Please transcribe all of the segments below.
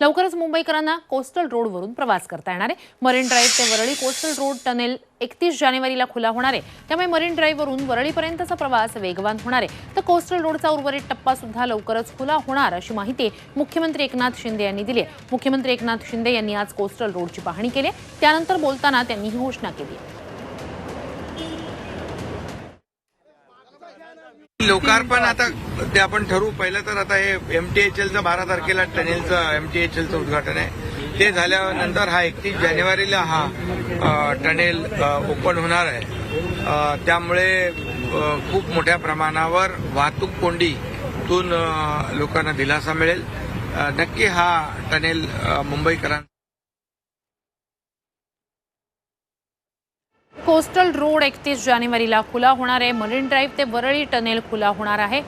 लवकरच मुंबईकरांना कोस्टल रोडवरून प्रवास करता येणार आहे. मरीन ड्राईव्ह ते वरळी कोस्टल रोड टनेल एकतीस जानेवारीला खुला होणार आहे. त्यामुळे मरीन ड्राईव्हवरून वरळीपर्यंतचा प्रवास वेगवान होणार आहे. तर कोस्टल रोडचा उर्वरित टप्पा सुद्धा लवकरच खुला होणार अशी माहिती मुख्यमंत्री एकनाथ शिंदे यांनी दिली आहे. मुख्यमंत्री एकनाथ शिंदे यांनी आज कोस्टल रोडची पाहणी केली त्यानंतर बोलताना त्यांनी ही घोषणा केली आहे. लोकार्पण आता ते आपण ठरवू. पहिलं तर आता हे एमटीएचएलचं बारा तारखेला टनेलचं एमटीएचएलचं उद्घाटन आहे. ते झाल्यानंतर हा एकतीस जानेवारीला हा टनेल ओपन होणार आहे. त्यामुळे खूप मोठ्या प्रमाणावर वाहतूक कोंडीतून लोकांना दिलासा मिळेल. नक्की हा टनेल मुंबईकरांना कोस्टल रोड एकतीस जानेवारीला खुला होणार आहे. मरीन ड्राईव्ह ते वरळी टनेल खुला होणार आहे.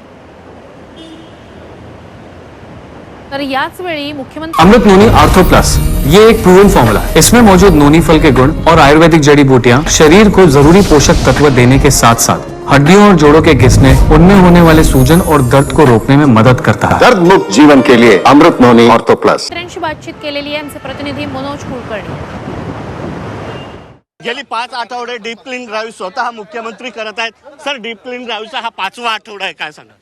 तर याच वेळी मुख्यमंत्री अमृत नोनी आर्थो प्लस. ये एक प्रूवन फॉर्मूला इसमें मौजूद नोनी फल के गुण और आयुर्वेदिक जड़ी बूटियाँ शरीर को जरूरी पोषक तत्व देने के साथ साथ हड्डियों और जोड़ों के घिसने उनमें होने वाले सूजन और दर्द को रोकने में मदद करता है। दर्द मुक्त जीवन के लिए अमृत नोनी ऑर्थो प्लस। बातचीत केलेली आहे. आमचे प्रतिनिधी मनोज कुलकर्णी. गेली पाच आठवडे डीप क्लीन ड्राईव्ह स्वतः मुख्यमंत्री करत आहेत. सर डीप क्लीन ड्राईव्हचा हा पाचवा आठवडा आहे काय सांगा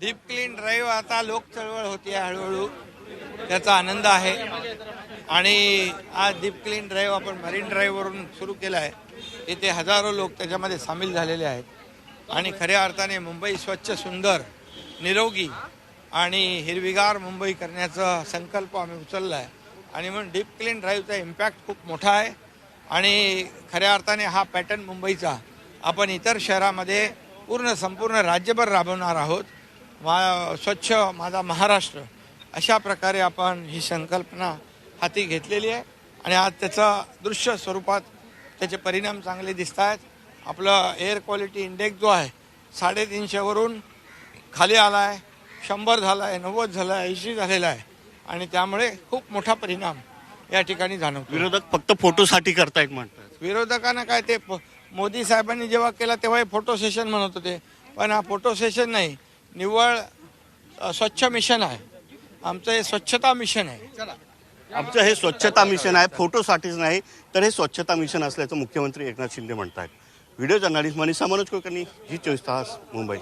डीप क्लीन ड्राईव्ह आता लोक चळवळ होती हळूहळू. त्याचा आनंद आहे. आणि आज डीप क्लीन ड्राईव्ह आपण मरीन ड्राईव्हवरून सुरू केला आहे. इथे हजारो लोक त्याच्यामध्ये सामील झालेले आहेत. आणि खऱ्या अर्थाने मुंबई स्वच्छ सुंदर निरोगी आणि हिरवीगार मुंबई करण्याचा संकल्प आम्ही उचलला आहे. आणि म्हणून डीप क्लीन ड्राईव्हचा इम्पॅक्ट खूप मोठा आहे. आणि खऱ्या अर्थाने हा पॅटर्न मुंबईचा. आपण इतर शहरामध्ये पूर्ण संपूर्ण राज्यभर राबवणार आहोत. मा स्वच्छ माझा महाराष्ट्र अशा प्रकारे आपण ही संकल्पना हाती घेतलेली आहे. आणि आज त्याचं दृश्य स्वरूपात त्याचे परिणाम चांगले दिसत आहेत आपलं एअर क्वालिटी इंडेक्स जो आहे साडेतीनशेवरून खाली आला आहे शंभर झाला आहे नव्वद झाला आहे ऐंशी झालेला आहे. आणि त्यामुळे खूप मोठा परिणाम या ठिकाणी जाणवतो. विरोधक फक्त फोटोसाठी करतायत म्हणतात. विरोधकांना काय ते प- मोदी साहेबांनी जेव्हा केला तेव्हा हे फोटो सेशन म्हणत होते. पण हा फोटो सेशन नाही. निव्वळ अ, स्वच्छ मिशन आहे. आमचं हे स्वच्छता मिशन आहे. आमचं हे स्वच्छता मिशन आहे. फोटोसाठीच नाही तर हे स्वच्छता मिशन असल्याचं मुख्यमंत्री एकनाथ शिंदे म्हणतात video journalist Manisha Manoj Kulkarni Zee चोवीस तास मुंबई.